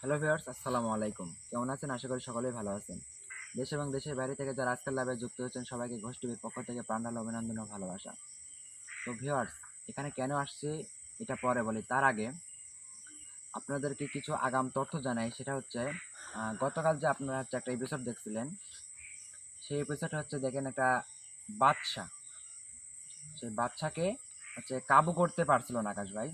Hello viewers, আসসালামু আলাইকুম। কেমন আছেন? আশা করি সকলেই ভালো আছেন। দেশ এবং দেশের বাইরে থেকে যারা আজকাল লাভে যুক্ত হচ্ছেন সবাইকে টিভির পক্ষ থেকে প্রাণাল অভিনন্দন ও ভালোবাসা। তো ভিউয়ার্স, এখানে কেন আসছি, এটা পরে বলি। তার আগে আপনাদেরকে কিছু আগাম তথ্য জানাই। সেটা হচ্ছে গতকাল যে আপনারা হচ্ছে একটা এপিসোড দেখছিলেন, সেই এপিসোড হচ্ছে দেখেন একটা বাচ্চা সেই বাচ্চাকে হচ্ছে কাবু করতে পারছিল না আকাশ ভাই।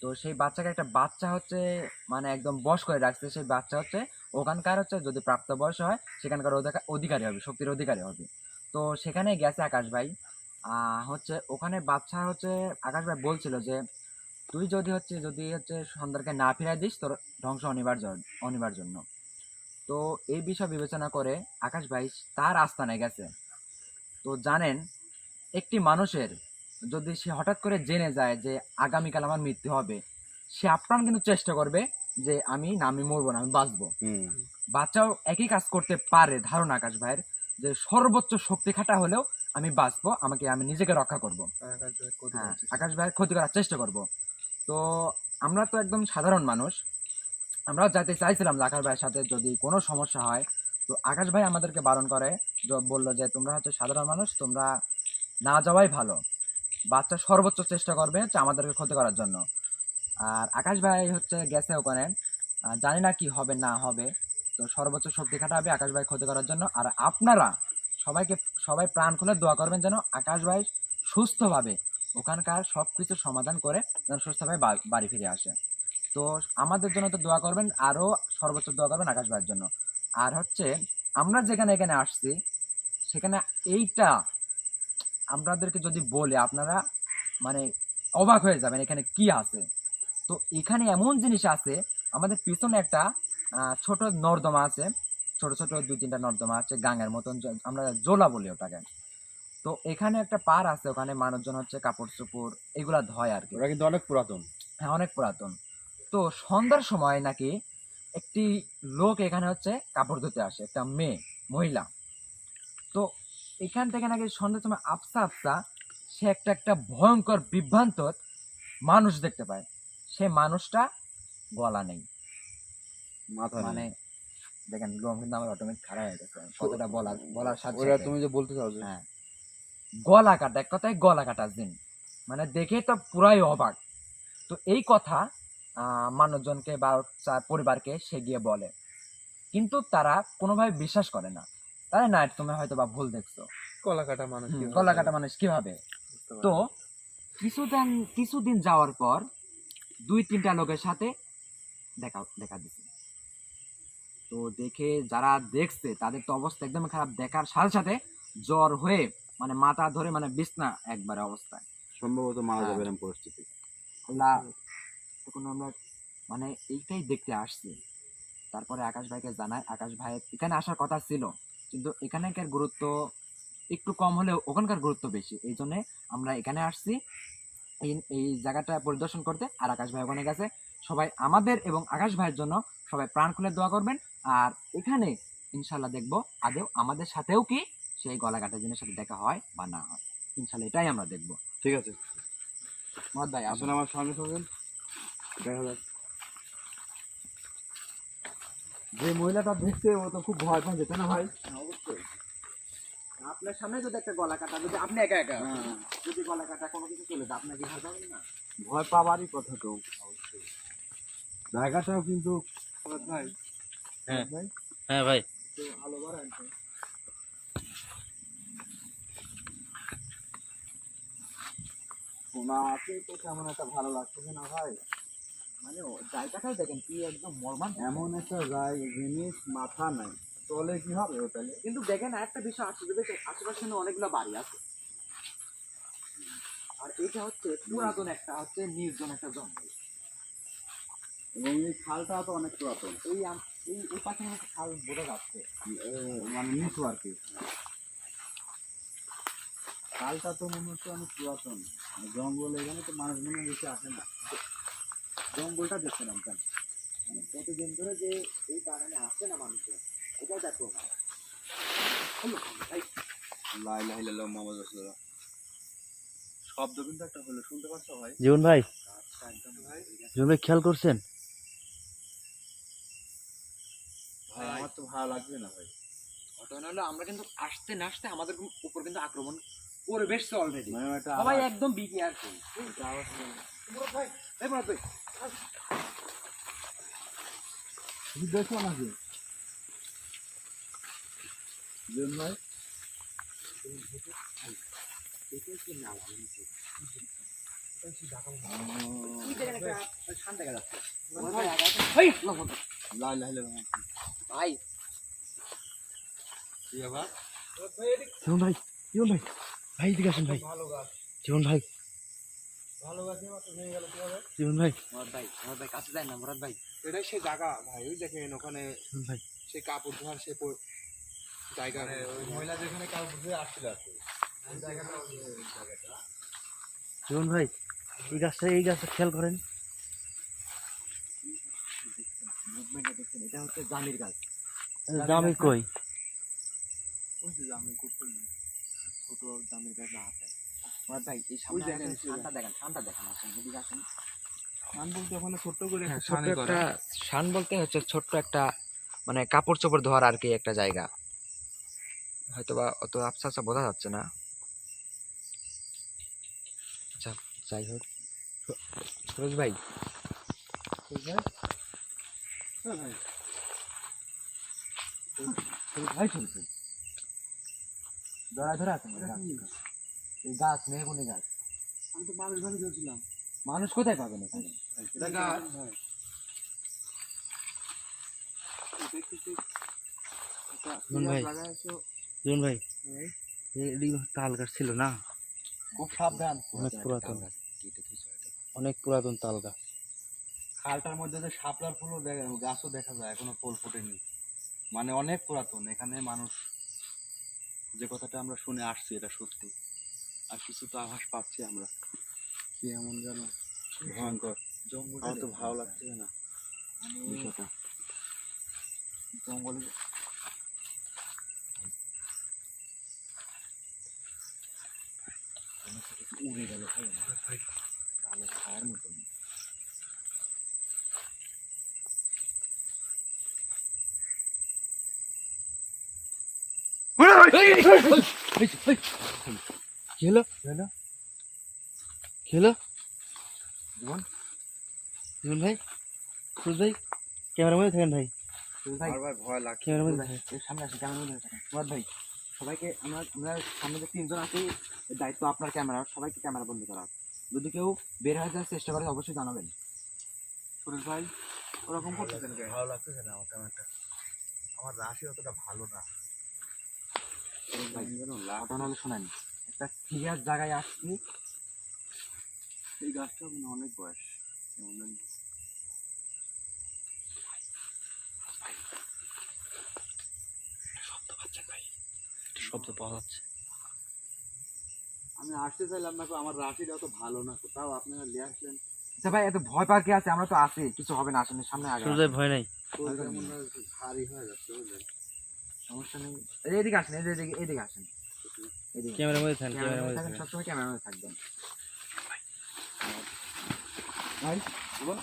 তো সেই বাচ্চাকে একটা বাচ্চা হচ্ছে মানে একদম বশ করে রাখছে, সেই বাচ্চা হচ্ছে ওখানকার হচ্ছে যদি প্রাপ্ত বয়স হয়, সেখানকার অধিকা- অধিকারী হবে, শক্তির অধিকারী হবে। তো সেখানে গেছে আকাশ ভাই। হচ্ছে ওখানে বাচ্চা হচ্ছে, আকাশ ভাই বলছিল যে, তুই যদি হচ্ছে যদি হচ্ছে সন্ধ্যাকে না ফিরাই দিস, তোর ধ্বংস অনিবার্য, অনিবার জন্য। তো এই বিষয় বিবেচনা করে আকাশ ভাই তার আস্থানে গেছে। তো জানেন, একটি মানুষের যদি সে হঠাৎ করে জেনে যায় যে আগামীকাল আমার মৃত্যু হবে সে আপ্রাণ কিন্তু চেষ্টা করবে যে আমি না আমি মরবো না আমি বাঁচবো। বাচ্চাও একই কাজ করতে পারে ধারণা আকাশ ভাইয়ের যে সর্বোচ্চ শক্তি খাটা হলেও আমি বাঁচবো আমাকে আমি নিজেকে রক্ষা করব। হ্যাঁ আকাশ ভাইয়ের ক্ষতি করার চেষ্টা করব। তো আমরা তো একদম সাধারণ মানুষ। আমরাও যাইতে চাইছিলাম যে আকাশ ভাইয়ের সাথে যদি কোনো সমস্যা হয় তো আকাশ ভাই আমাদেরকে বারণ করে বলল যে তোমরা হচ্ছে সাধারণ মানুষ তোমরা না যাওয়াই ভালো। বাচ্চা সর্বোচ্চ চেষ্টা করবে হচ্ছে আমাদেরকে ক্ষতি করার জন্য। আর আকাশ ভাই হচ্ছে গেছে ওখানে। জানি না কি হবে, না হবে। তো সর্বোচ্চ শক্তি খাটাবে আকাশ ভাই ক্ষতি করার জন্য। আর আপনারা সবাইকে, সবাই প্রাণ খুলে দোয়া করবেন যেন আকাশ ভাই সুস্থভাবে ওখানকার সব কিছু সমাধান করে যেন সুস্থভাবে বাড়ি ফিরে আসে। তো আমাদের জন্য তো দোয়া করবেন, আরও সর্বোচ্চ দোয়া করবেন আকাশ ভাইয়ের জন্য। আর হচ্ছে আমরা যেখানে এখানে আসছি, সেখানে এইটা আপনাদেরকে যদি বলে আপনারা মানে অবাক হয়ে যাবেন এখানে কি আছে। তো এখানে এমন জিনিস আছে আমাদের পিছনে একটা ছোট নর্দমা আছে। ছোট ছোট দুই তিনটা নর্দমা আছে গাঙের মতন আমরা জোলা বলি ওটাকে। তো এখানে একটা পার আছে ওখানে মানুষজন হচ্ছে কাপড় চোপড় এগুলা ধয় আর কি। ওরা কিন্তু অনেক পুরাতন। হ্যাঁ অনেক পুরাতন। তো সন্ধ্যার সময় নাকি একটি লোক এখানে হচ্ছে কাপড় ধুতে আসে একটা মেয়ে মহিলা। তো এখান থেকে নাকি সন্ধ্যার সময় আফসা আফসা সে একটা একটা ভয়ঙ্কর বিভ্রান্ত মানুষ দেখতে পায়। সে মানুষটা গলা নেই। মাথা মানে দেখেন লোম কিন্তু আমার অটোমেটিক খারাপ হয়ে গেছে। কতটা বলা বলার সাথে তুমি যে বলতে চাও হ্যাঁ। গলা কাটা এক কথায় গলা কাটা জিন। মানে দেখে তো পুরাই অবাক। তো এই কথা আহ, মানুষজনকে বা পরিবারকে সে গিয়ে বলে। কিন্তু তারা কোনোভাবে বিশ্বাস করে না। তাই না? তুমি হয়তো বা ভুল দেখছ। কলা কাটা মানুষ হুম, গলা কাটা মানুষ কীভাবে? তো কিছুদিন কিছুদিন যাওয়ার পর দুই তিনটা লোকের সাথে দেখা দেখা দিছে। তো দেখে যারা দেখছে তাদের তো অবস্থা একদম খারাপ। দেখার সাথে সাথে জ্বর হয়ে মানে মাথা ধরে মানে বিছনা একবারে অবস্থায়। সম্ভবত মারা হ্যাঁ। যাবে এরকম পরিস্থিতি। আল্লাহ তখন আমরা মানে এইটাই দেখতে আসছি। তারপরে আকাশ ভাইকে জানাই আকাশ ভাই এখানে আসার কথা ছিল। কিন্তু এখানকার গুরুত্ব একটু কম হলেও ওখানকার গুরুত্ব বেশি। এই জন্য আমরা এখানে আসছি। এই এই জায়গাটা পরিদর্শন করতে। আর আকাশ ভাই ওখানে গেছে সবাই আমাদের এবং আকাশ ভাইয়ের জন্য সবাই প্রাণ খুলে দোয়া করবেন। আর এখানে ইনশাল্লাহ দেখব আদেও আমাদের সাথেও কি সেই গলাকাটা জিনিসের সাথে দেখা হয় বা না হয়। ইনশাল্লাহ এটাই আমরা দেখব। ঠিক আছে। মহৎ ভাই আসলে আমার সঙ্গে থাকবেন দেখা যাক। যে মহিলাটা দেখছে ও তো খুব ভয় পায় যেত না ভাই? অবশ্যই আপনার সামনে যদি একটা গলা কাটা যদি আপনি একা একা যদি গলা কাটা কোনো কিছু চলে যায় আপনার কি ভয় পাবেন না? ভয় পাওয়ারই কথা তো। জায়গাটাও কিন্তু ভাই। হ্যাঁ। ভাই? হ্যাঁ ভাই। আলো বাড়ান তো। শোনা আছে তো কেমন একটা ভালো লাগতেছে না ভাই। মানে ও জায়গাটাই দেখেন কি একদম মর্মান এমন একটা জিনিস মাথা নাই। চলে কি হবে হোটেলে? কিন্তু দেখেন একটা বিষয় দেখেন আশেপাশে অনেকগুলো বাড়ি আছে। আর এটা হচ্ছে পুরাতন একটা হচ্ছে নির্জন একটা জঙ্গল। এবং এই খালটা তো অনেক পুরাতন। এই এই এই পাশে খাল বোঝা যাচ্ছে। মানে নিচু আর কি। খালটা তো মনে হচ্ছে অনেক পুরাতন। জঙ্গল এখানে তো মানুষ মনে বেশি আসে না। জঙ্গলটা দেখছিলাম কেন মানে কতদিন ধরে যে এই বাগানে আসে না মানুষের এটা দেখো শব্দ কিন্তু একটা হলো শুনতে পাচ্ছ ভাই? জীবন ভাই? আচ্ছা একদম ভাই। জীবন ভাই খেয়াল করছেন? তো ভালো লাগবে না ভাই। ঘটনা হলো আমরা কিন্তু আসতে না আসতে আমাদের উপর কিন্তু আক্রমণ করে বেশছে অলরেডি মানে সবাই একদম আর দেখো নাকি ভাই জীবন ভাই জীবন ভাই ভাই এদিকে আসেন ভাই জীবন ভাই জীবন ভাই। মুরাদ ভাই মুরাদ ভাই কাছে যায় না মুরাদ ভাই। এটাই সেই জায়গা ভাই ওই দেখেন ওখানে ভাই। সেই কাপড় ধোয়ার সে জায়গা। ওই মহিলা যেখানে কাল বুঝে আসছিল আর কি জীবন ভাই এই গাছটা এই গাছটা খেয়াল করেন। এটা হচ্ছে জামির গাছ। দামি কই? ওই যে আমি করতে ছোট জামির গাছ আছে। মুরাদ ভাই এই সামনে আসেন, শানটা দেখেন শানটা দেখেন আসেন এদিকে আসেন। ধান বলতে ওখানে ছোট্ট করে হ্যাঁ, করে একটা শান বলতে হচ্ছে ছোট্ট একটা মানে কাপড় চোপড় ধোয়ার আর কি একটা জায়গা। হয়তোবা অত আফসা আফসা বোঝা যাচ্ছে না। আচ্ছা যাই হোক। সুরজ ভাই। ভাই? শুনছেন? ধরা ধরা আছেন এই গাছ মেহগুনি গাছ। আমি তো মানুষ ভাবে ধরছিলাম। মানুষ কোথায় পাবেন এখানে? তাল গাছ ছিল না? খুব সাবধান। অনেক পুরাতন। অনেক তাল গাছ। খালটার মধ্যে যে শাপলার ফুলও দেখা গাছও দেখা যায় এখনও ফুল ফোটেনি। মানে অনেক পুরাতন এখানে মানুষ যে কথাটা আমরা শুনে আসছি এটা সত্যি। আর কিছু তো আভাস পাচ্ছি আমরা কি এমন যেন ভয়ঙ্কর জঙ্গল তো ভালো লাগছে না বিষয়টা জঙ্গলে উড়ে গেল ভাই আমার ভাই কালো ছায়ার মতন কি হলো? কি হলো? জীবন জীবন ভাই? সুরজ ভাই? ক্যামেরা মধ্যে থাকেন ভাই। ভাই? ভয় লাগছে। ক্যামেরা মধ্যে থাকেন। সামনে আসে ক্যামেরা মধ্যে থাকেন। ভাই সবাইকে আমরা আমরা সামনে যে তিনজন আছি দায়িত্ব আপনার ক্যামেরা। সবাইকে ক্যামেরা বন্ধ করা। যদি কেউ বের হয়ে যাওয়ার চেষ্টা করে অবশ্যই জানাবেন। সুরেশ ভাই ওরকম করতেছেন ভালো লাগতেছে না আমার ক্যামেরাটা। আমার রাশি অতটা ভালো না। যেন লাভ ঘটনা হলে শোনেন। একটা সিরিয়াস জায়গায় আসছি। এই গাছটা মানে অনেক বয়স। শব্দ পাওয়া যাচ্ছে। আমি আসতে চাইলাম না আমার রাশিটা অত ভালো না তো তাও আপনারা নিয়ে আসলেন। আচ্ছা ভাই এত ভয় পাওয়ার কি আছে? আমরা তো আছি কিছু হবে না আসলে সামনে আগে ভয় নাই। ভারী হয়ে যাচ্ছে বুঝলেন। সমস্যা নেই। এদিকে আসেন এই এদিকে এদিকে আসেন। ক্যামেরার মধ্যে থাকেন ক্যামেরার মধ্যে থাকেন সবসময় ক্যামেরার মধ্যে থাকবেন। ভাই বল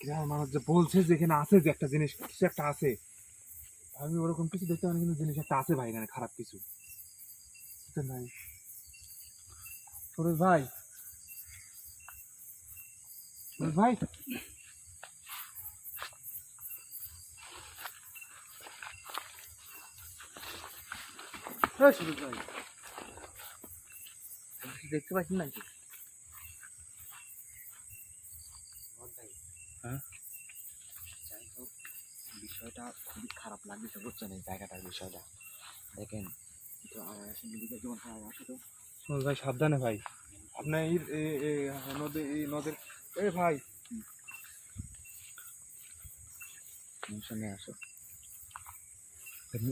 গ্রামের মানুষ যে বলছে যে এখানে আছে যে একটা জিনিস কিছু একটা আছে। আমি ওরকম কিছু দেখতে পারি কিন্তু জিনিস একটা আছে ভাই এখানে খারাপ কিছু। বুঝছেন ভাই। সুরেশ ভাই। ভাই। দেখতে পাচ্ছেন নাকি? হ্যাঁ? বিষয়টা খুবই খারাপ লাগছে বুঝছেন এই জায়গাটার বিষয়টা। দেখেন আসো ভাই সাবধানে ভাই। আপনার এই এই- এই নদী এই নদীর এই ভাই। সামনে আসো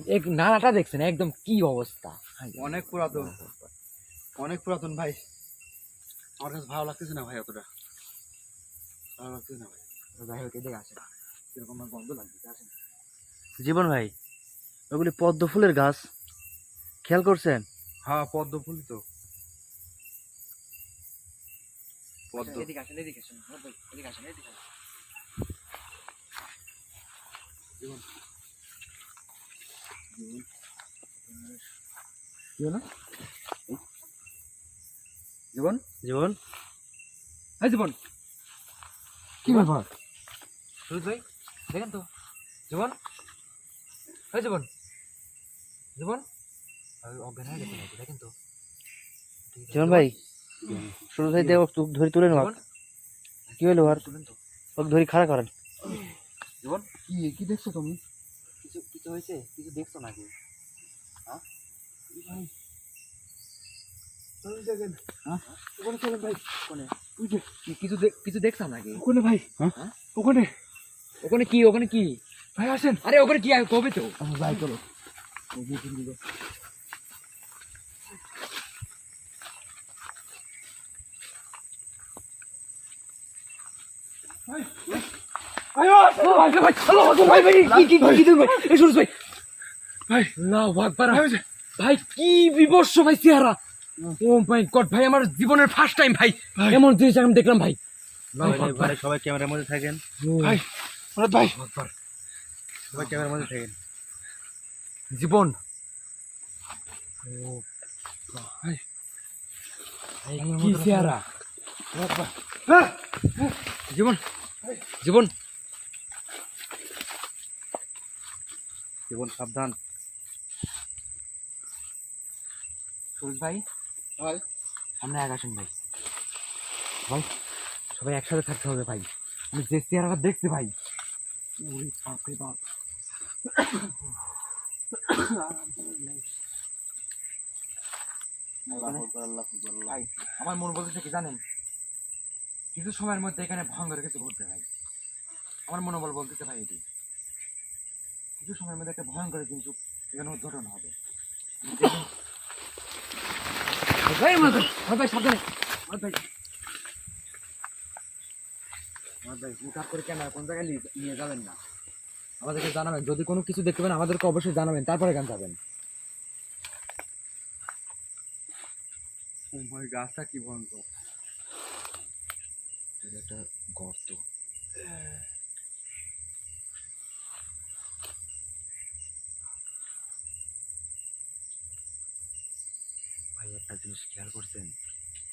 এক নালাটা দেখছেন একদম কি অবস্থা? অনেক পুরাতন। অনেক পুরাতন ভাই। আমার কাছে ভালো লাগতেছে না ভাই অতটা। ভালো লাগতেছে না ভাই। যাই হোক এদিকে আসেন। এরকম আমার গন্ধ লাগছে আসেন। জীবন ভাই ওগুলি পদ্ম ফুলের গাছ। খেয়াল করছেন? হ্যাঁ পদ্ম ফুল তো। পদ্ম। এদিকে আসেন এদিকে আসেন। এদিকে আসেন এদিকে আসেন। জীবন? জীবন। হ্যাঁ জীবন। কি ব্যাপার? সুরজ ভাই দেখেন তো। জীবন? হয়ে জীবন। জীবন? অজ্ঞান হয়ে গেছে নাকি দেখেন তো। জীবন ভাই শুরু থেকে ওকে ধরে তুলে নেওয়া। কি হলো আর? তুলেন তো। ওকে ধরে খাড়া করেন। জীবন? কি কি দেখছ তুমি? কিছু কিছু হয়েছে? কিছু দেখছ নাকি? ওখানে ভাই। কোনে কি- কিছু দেখ- নাকি? ওখানে ভাই। হ্যাঁ? ওখানে। ওখানে কি ওখানে কি? ভাই আসেন। আরে ওখানে কি কবে তো? ভাই চলো। ভাই আল্লাহু আকবার ভাই, ওই যে, ভাই কি বিবর্ষ ভাই চেহারা ও মাই গড ভাই আমার জীবনের ফার্স্ট টাইম ভাই এমন জিনিস আমি দেখলাম ভাই সবাই ক্যামেরার মধ্যে থাকেন ভাই ভাই সবাই ক্যামেরার মধ্যে থাকেন জীবন ভাই ভাই, কি চেহারা হ্যাঁ, জীবন জীবন। জীবন সাবধান। সুরজ ভাই? ভাই। সামনে আসেন ভাই। ভাই সবাই একসাথে থাকতে হবে ভাই। আমি যে চেহারাটা দেখছি ভাই। ওরে বাপরে বাপ। ভাই আমার মন বলতেছে কি জানেন? কিছু সময়ের মধ্যে এখানে ভয়ঙ্কর কিছু ঘটবে ভাই। আমার মনোবল বলতেছে ভাই এটি কিছু সময়ের মধ্যে একটা ভয়ঙ্কর জিনিস এখানে উদ্ঘাটন হবে। ভাই ভাই আমার ভাই। ভাই আমার ভাই করে ক্যামেরা কোন জায়গায় নিয়ে- যাবেন না। আমাদেরকে জানাবেন। যদি কোনো কিছু দেখতে পান আমাদেরকে অবশ্যই জানাবেন। তারপরে গান যাবেন ভাই গাছটা কি ভয়ঙ্কর। এটা একটা গর্ত। ভাই একটা জিনিস খেয়াল করছেন?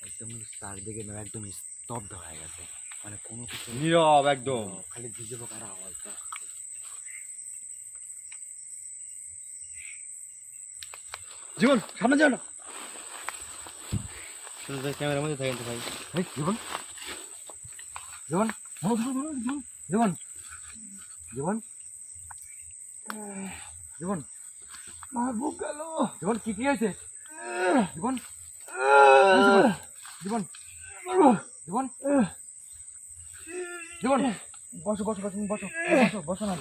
একদম চারদিকে না একদম স্তব্ধ হয়ে গেছে। মানে কোনো কিছু নীরব একদম। খালি ভিজে পোকার আওয়াজটা। জীবন সামনে যাও না ক্যামেরার মধ্যে থাকেন তো ভাই। এই জীবন জীবন জীবন জীবন জীবন। বুক গেল জীবন কি কি হয়েছে? জীবন জীবন জীবন জীবন বসো বসো বসো বসো বসো বসো না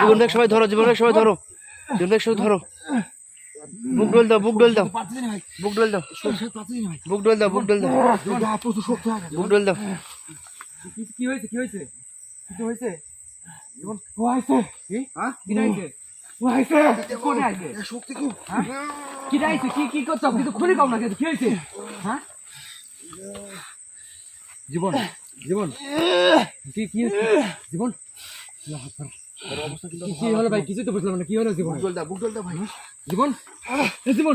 জীবন দেখ সবাই ধরো জীবন দেখ সবাই ধরো জীবন দেখ সবাই ধরো। বুক ডোল দাও বুক ডোল দাও। বুক ডোল দাও। বুক ডোল দাও বুক ডোল দাও। বুক ডোল দাও। কি কি হয়েছে কি হয়েছে? কিছু হয়েছে? জীবন ও আইছে। কি? হ্যাঁ? কি হয়েছে? ও আইছে। কোনে আইছে? শক্তি খুব কি হয়েছে কি কি করছ? কিন্তু খুলে কম না কি হয়েছে? হ্যাঁ? জীবন জীবন। কি কি? জীবন। কি হলো ভাই? কিছু তো বুঝলাম না। কি হলো জীবন? বুক দা বুক দা ভাই জীবন? জীবন।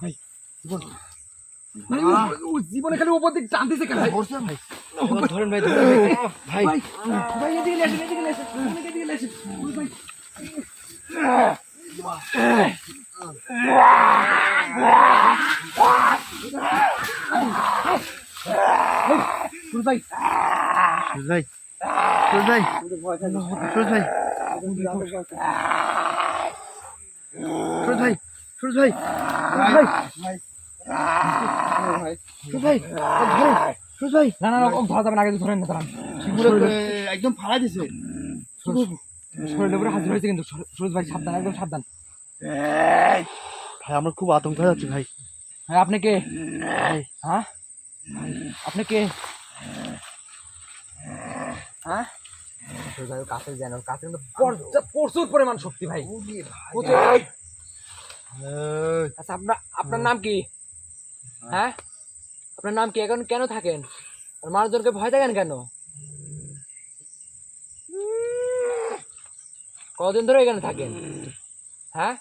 ভাই, জীবন। ভাই ভাই, খালি উপর দিক টানতেছে কেন? ভাই? ভাই ধরেন ভাই ভাই। ভাই। ভাই। ভাই এদিকে আসেন এদিকে আসেন এদিকে নিয়ে আসেন। ওই ভাই ভাই সুরজ ভাই সুরজ ভাই সুরজ ভাই সুরজ ভাই সুরজ ভাই সুরজ ভাই সুরজ ভাই না না না, ধরা যাবে না আগে ধরেন না ধরেন একদম ফাড়া দিছে। শরীরের উপরে হাজির হয়েছে কিন্তু সুরজ ভাই সাবধান একদম সাবধান। ভাই আমরা খুব আতঙ্ক হয়ে যাচ্ছি ভাই। হ্যাঁ আপনি কে? হ্যাঁ? আপনি কে? হ্যাঁ? তো যাই হোক, কাছে যেন কাছে কিন্তু প্রচুর পরিমাণ শক্তি ভাই। আচ্ছা আপনার আপনার নাম কি? হ্যাঁ। আপনার নাম কি? এখন কেন থাকেন? আর মানুষজনকে ভয় দেখেন কেন? কতদিন ধরে এখানে থাকেন? হ্যাঁ?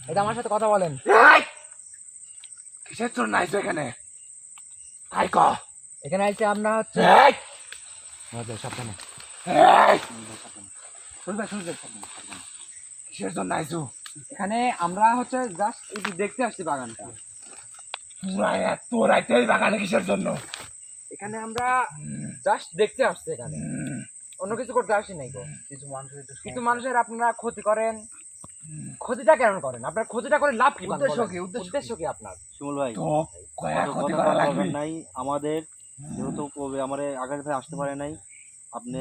এটা আমার সাথে কথা বলেন। কিসের জন্য এখানে? তাই ক এখানে আইসে আমরা হচ্ছে সাবধানে। এই, শুনবে শুনবে কিসের জন্য আইছো? এখানে আমরা হচ্ছে জাস্ট একটু দেখতে আসছি বাগানটা। তোরা এত বাগানে কিসের জন্য? এখানে আমরা জাস্ট দেখতে আসছি এখানে। অন্য কিছু করতে আসি নাই গো। কিছু মানুষের একটু কিন্তু মানুষের আপনারা ক্ষতি করেন। ক্ষতিটা কেন করেন? আপনার ক্ষতিটা করে লাভ কি উদ্দেশ্য কি? উদ্দেশ্য কি? আপনার? শিমুল ভাই ক্ষতি করা লাগবে? নাই। আমাদের যেহেতু কবে আমার আকাশ ভাই আসতে পারে নাই আপনি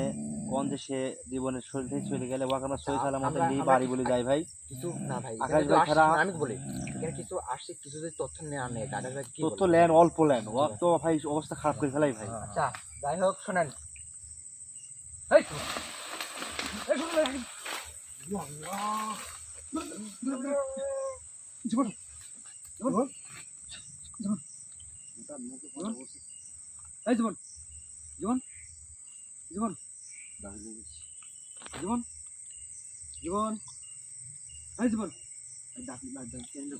কোন যে সে জীবনের শরীর থেকে চলে গেলে ওকে আমরা সই সালামতে আমরা- নিয়ে বাড়ি বলে যাই ভাই। কিছু না ভাই আকাশ ভাই ছাড়া- আমি বলি? এখানে কিছু আসছে কিছু যদি তথ্য নেওয়া নেই আকাশ ভাই কি তথ্য? লেন অল্প লেন। ও তো ভাই অবস্থা খারাপ করে ফেলাই ভাই। আচ্ছা যাই হোক শোনেন। এই তো। এই শুনুন, এই- জীবন জীবন এই জীবন জীবন জীবন জীবন জীবন এই জীবন এই ডাক ডাক ডাক কেন্দ্র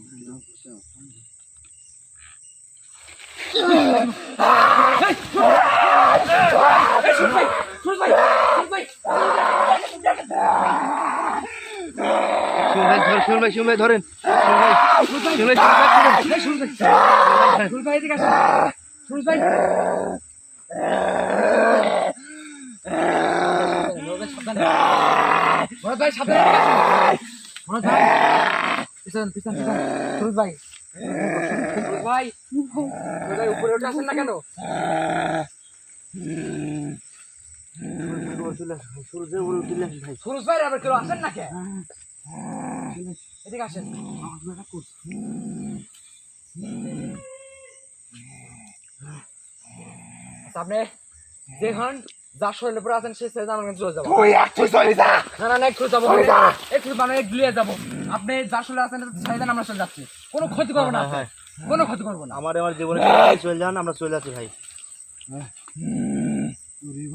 শিমুল ভাই ধর শিমুল ভাই শিমুল ভাই ধরেন ভাই ভাই ভাই ভাই ভাই ভাই পিছন পিছন পিছন। সুরজ ভাই ভাই সুরজ ভাই উপরে উঠে আসেন। না কেন সুরজ ভাই। আবার কেউ আসেন না কেন এদিকে আসেন। আপনি শরীরে পরে আছেন সে ছেড়ে আমার চলে যাব। তুই একটু চলে যা। না না না একটু যাব। একটু মানে গুলিয়ে যাব। আপনি যার শরীরে আছেন আমরা চলে যাচ্ছি। কোনো ক্ষতি করব না হ্যাঁ, কোনো ক্ষতি করব না। আমার আমার জীবনে চলে যান আমরা চলে যাচ্ছি ভাই।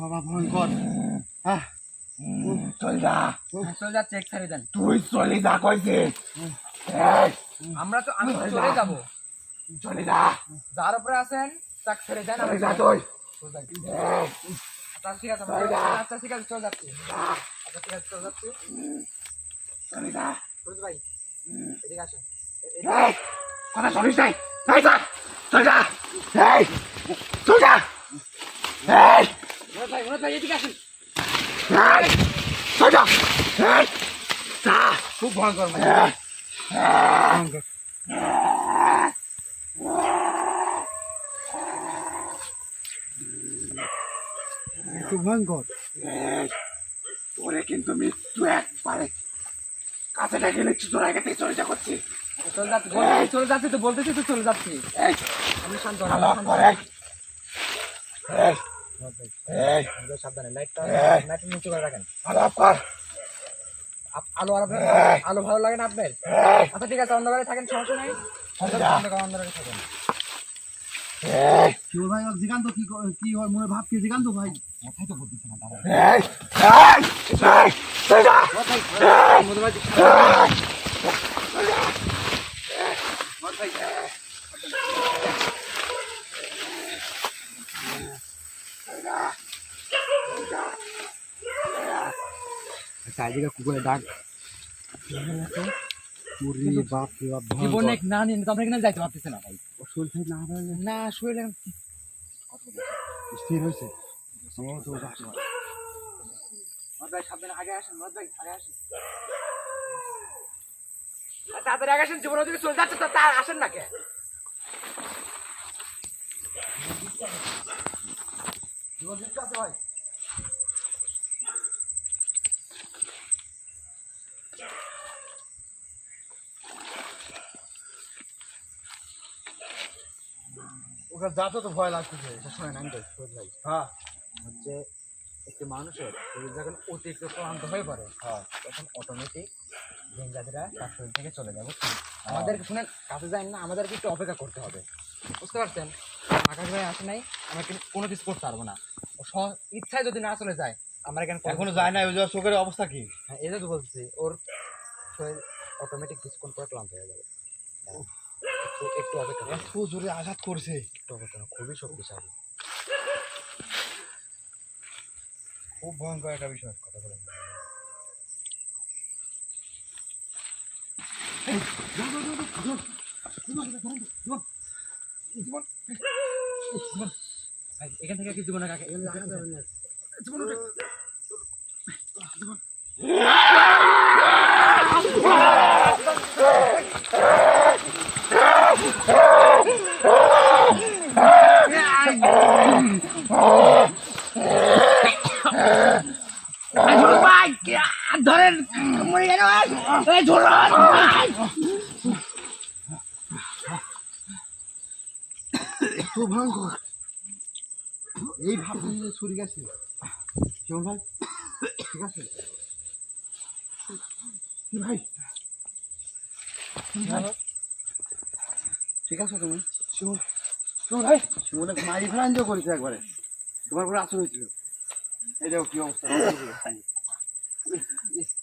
বাবা ভয়ঙ্কর। চলে যা। হ্যাঁ, চলে যাচ্ছে এক ছেড়ে দেন। তুই চলে যা কইছি। আমরা তো আমি চলে যাব। চলে যা। যার উপরে আছেন তাকে ছেড়ে দেন আমি যা তুই। চলে আচ্ছা ঠিক আছে আচ্ছা ঠিক আছে চলে যাচ্ছি আচ্ছা ঠিক আছে চলে যাচ্ছি সুরজ ভাই এদিকে আসেন কথা শুনিস নাই এই যা চলে যা এই চলে যা এই মনোজ ভাই যা খুব ভয়ঙ্কর ভাই এই, খুব ভয়ঙ্কর। তোরে কিন্তু মৃত্যু একবারে। কাছে ডেকে নিচ্ছি তোর আগে থেকে চলে যা করছি। চলে যাচ্ছি চলে যাচ্ছি তো বলতেছি তো চলে যাচ্ছি। আমি শান্ত সাবধানে লাইটটা লাইটটা নিচু করে রাখেন। আলো আর আলো ভালো লাগে না আপনার? আচ্ছা ঠিক আছে অন্ধকারে থাকেন সমস্যা নাই। অন্ধকার অন্ধকারে থাকেন। এই শিমুল ভাই জিগান্ত কি ক- কি হয় মনে ভাব কি জিগান্ত ভাই মাথায় তো বলতেছে না দাঁড়া এই এই এই চলে যা চারিদিকে কুকুরের ডাক ওরে বাপ রে বাপ জীবনে না নিয়ে তো আমরা এখানে যাইতে পারতেছি না ভাই শরীর থেকে না হয় না শরীরে স্থির হয়েছে? সম্ভবত আগে আসেন আগে আসেন। আর তাড়াতাড়ি আগে আসেন জীবন ওদিকে চলে যাচ্ছে তো তার আসেন না কে? জীবন ভাই। ওকে যাতে তো ভয় লাগতেছে। এটা শোনেন আমি তো ভাই। হ্যাঁ। হচ্ছে একটি মানুষের শরীর যখন অতিরিক্ত ক্লান্ত হয়ে পড়ে। হ্যাঁ। তখন অটোমেটিক জিনজাতিরা তার শরীর থেকে চলে যাবে। আমাদের শুনে কাছে যাই না আমাদেরকে একটু অপেক্ষা করতে হবে। বুঝতে পারছেন? আকাশ ভাই আসে নাই আমরা কিন্তু কোনো কিছু করতে পারব না। ও ইচ্ছায় যদি না চলে যায় আমরা এখানে এখনও যায় না ওই চোখের অবস্থা কি? হ্যাঁ এটা তো বলছি ওর শরীর অটোমেটিক কিছুক্ষণ পরে ক্লান্ত হয়ে যাবে। একটু অপেক্ষা এত জোরে আঘাত করছে। একটু অপেক্ষা খুবই শক্তিশালী। খুব ভয়ঙ্কর একটা বিষয় কথা বলেন এখান থেকে কি জীবনে কাকে খুব ভয়ঙ্কর এই ভাবতে ছুরি গেছে শিমন ভাই ঠিক আছে ভাই ঠিক আছে তুমি শিমন শিমন ভাই মারি ফেলা এনজয় করেছে একবারে তোমার পরে আসর হয়েছিল এই দেখো কি অবস্থা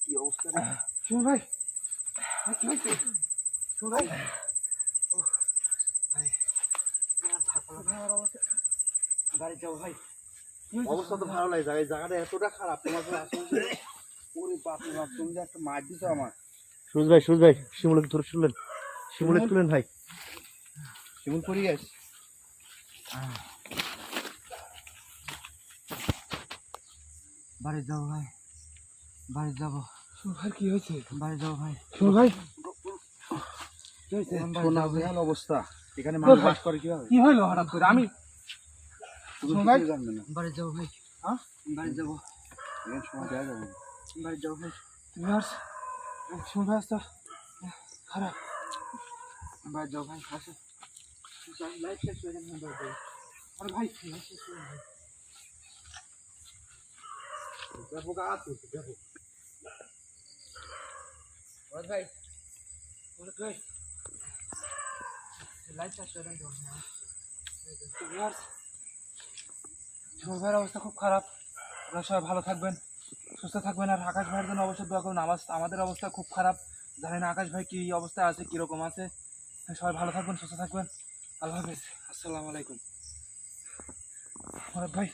কি অবস্থা রে। ভাই বাড়ি যাব ভাই অবস্থা তো ভালো লাগে এই জায়গাটা এতটা খারাপ তোমার পরে আসর হয়েছিল ওরে বাপ রে বাপ তুমি একটা মার দিছো আমার সুরজ ভাই সুরজ ভাই শিমুলকে ধরে শুনলেন। শিমুলকে তুলেন ভাই। করি গেছ? বাড়ি যাব ভাই বাড়ি যাব। ভাই কি হয়েছে? ভাই শোনো ভাই। শোনা বেহাল অবস্থা? এখানে মানুষ বাস করে কীভাবে? কি হলো হঠাৎ করে? আমি তুমি ভাই। জানবে না। বাড়ি যাব ভাই। হ্যাঁ? বাড়ি যাব। এখানে সময় দেওয়া যাবে বাড়ি যাব ভাই। নার্স শোনো ভাই আস্তে খারাপ। বাড়ি যাব ভাই আসো। লাইফ শেষ হয়ে গেছে যাব। আরে ভাই শেষ হয়ে গেছে দেখো গাছ হচ্ছে দেখো ভাই ভাই অবস্থা খুব খারাপ। আপনারা সবাই ভালো থাকবেন সুস্থ থাকবেন আর আকাশ ভাইয়ের জন্য অবশ্যই দোয়া করুন। আমার আমাদের অবস্থা খুব খারাপ। জানি না আকাশ ভাই কি অবস্থায় আছে কীরকম আছে। সবাই ভালো থাকবেন সুস্থ থাকবেন। আল্লাহ হাফেজ। আসসালামু আলাইকুম। আমার ভাই